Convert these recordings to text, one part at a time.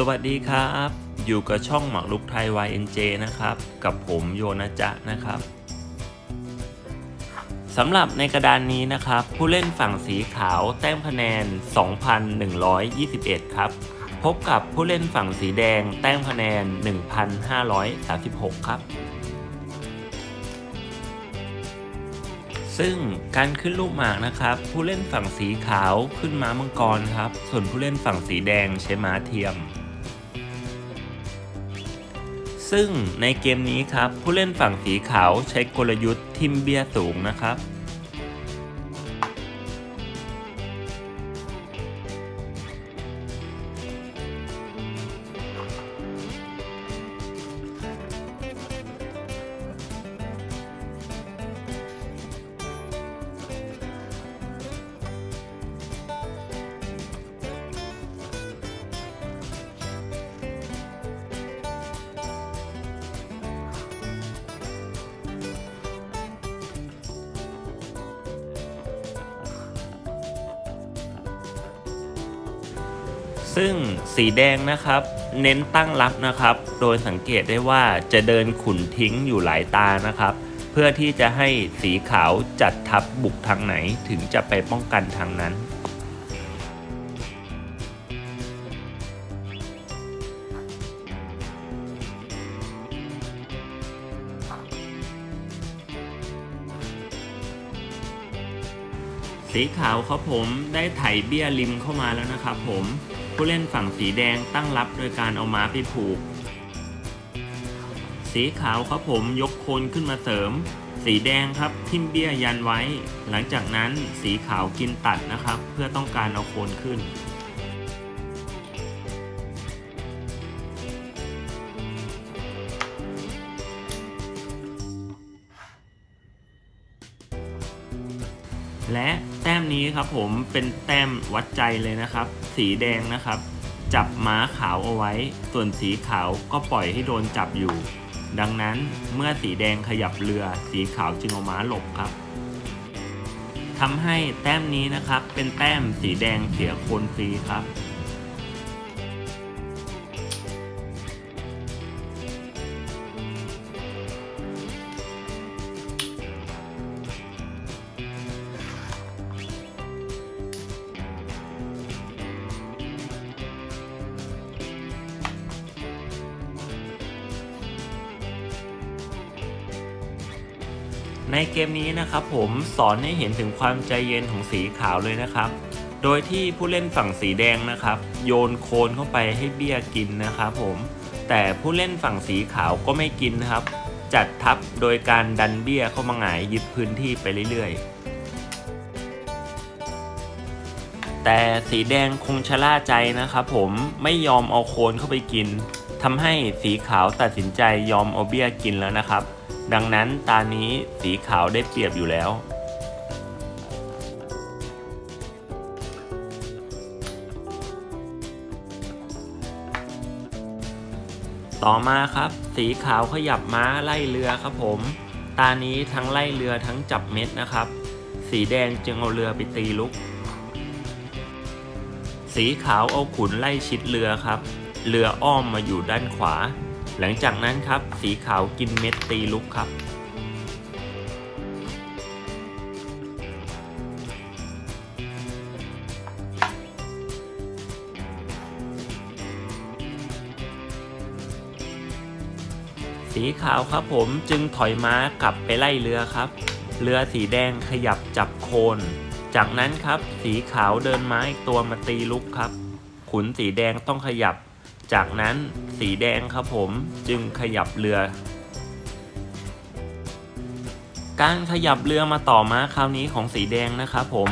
สวัสดีครับ อยู่กับช่องหมักลุกไทย YNJ นะครับ กับผมโยนะจะนะครับสำหรับในกระดานนี้นะครับ ผู้เล่นฝั่งสีขาวแต้มคะแนน 2,121 ครับ พบกับผู้เล่นฝั่งสีแดงแต้มคะแนน 1,536 ครับ ซึ่งการขึ้นลูกหมากนะครับ ผู้เล่นฝั่งสีขาวขึ้นม้ามังกรครับ ส่วนผู้เล่นฝั่งสีแดงใช้ม้าเทียม ซึ่งในเกมนี้ครับผู้เล่นฝั่งสีขาวใช้กลยุทธ์ทิมเบียสูงนะครับ ซึ่งสีแดงนะครับ เน้นตั้งรับนะครับ โดยสังเกตได้ว่าจะเดินขุนทิ้งอยู่หลายตานะครับ เพื่อที่จะให้สีขาวจัดทัพบุกทางไหนถึงจะไปป้องกันทางนั้นสีขาวครับผมได้ไถเบี้ยริมเข้ามาแล้วนะครับผม ผู้เล่นฝั่งสีแดงตั้งรับโดยการเอาม้าไปผูก สีขาวครับผมยกโคนขึ้นมาเสริม สีแดงครับทิ่มเบี้ยยันไว้ หลังจากนั้นสีขาวกินตัดนะครับ เพื่อต้องการเอาโคนขึ้น และแต้มนี้ครับผมเป็นแต้มวัดใจเลยนะครับ สีแดงนะครับ จับม้าขาวเอาไว้ ส่วนสีขาวก็ปล่อยให้โดนจับอยู่ ดังนั้นเมื่อสีแดงขยับเรือ สีขาวจึงเอาม้าหลบครับทำให้แต้มนี้นะครับเป็นแต้มสีแดงเสียโคนฟรีครับ ในเกมนี้นะครับผมสอนให้เห็นถึงความใจเย็นของสีขาวเลยนะครับ โดยที่ผู้เล่นฝั่งสีแดงนะครับ โยนโคนเข้าไปให้เบี้ยกินนะครับผมแต่ผู้เล่นฝั่งสีขาวก็ไม่กินนะครับ จัดทัพโดยการดันเบี้ยเข้ามาหงายยึดพื้นที่ไปเรื่อยๆ แต่สีแดงคงชะล่าใจนะครับผมไม่ยอมเอาโคนเข้าไปกิน ทำให้สีขาวตัดสินใจยอมเอาเบี้ยกินแล้วนะครับ ดังนั้นตานี้สีขาวได้เปรียบอยู่แล้วต่อมาครับ สีขาวขยับม้าไล่เรือครับผม ตานี้ทั้งไล่เรือทั้งจับเม็ดนะครับ สีแดงจึงเอาเรือไปตีลุก สีขาวเอาขุนไล่ชิดเรือครับ เรืออ้อมมาอยู่ด้านขวา หลังจากนั้นครับสีขาวกินเม็ดตีลุกครับ สีขาวครับผมจึงถอยม้ากลับไปไล่เรือครับ เรือสีแดงขยับจับโคน จากนั้นครับสีขาวเดินม้าอีกตัวมาตีลุกครับ ขุนสีแดงต้องขยับ จากนั้นสีแดงครับผมจึงขยับเรือ การขยับเรือมาต่อม้าคราวนี้ของสีแดงนะครับผม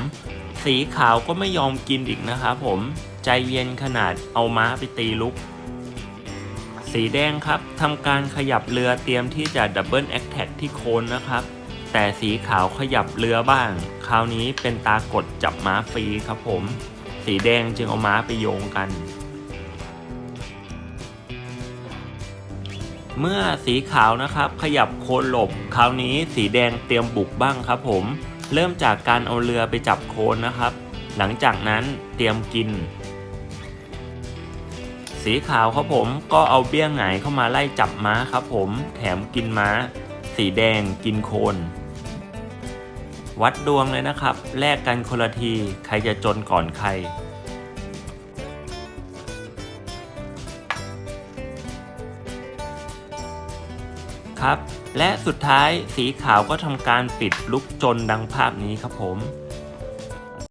สีขาวก็ไม่ยอมกินอีกนะครับผมใจเย็นขนาดเอาม้าไปตีลุก สีแดงครับทำการขยับเรือเตรียมที่จะดับเบิลแอคแท็กที่โคนนะครับ แต่สีขาวขยับเรือบ้าง คราวนี้เป็นตากดจับม้าฟรีครับผม สีแดงจึงเอาม้าไปโยงกัน เมื่อสีขาวนะครับขยับโคนหลบ คราวนี้สีแดงเตรียมบุกบ้างครับผม เริ่มจากการเอาเรือไปจับโคนนะครับ หลังจากนั้นเตรียมกิน สีขาวครับผมก็เอาเบี้ยงไหนเข้ามาไล่จับม้าครับผมแถมกินม้า สีแดงกินโคน วัดดวงเลยนะครับแลกกันคนละทีใครจะจนก่อนใคร ครับ และสุดท้ายสีขาวก็ทำการปิดลุกจนดังภาพนี้ครับผม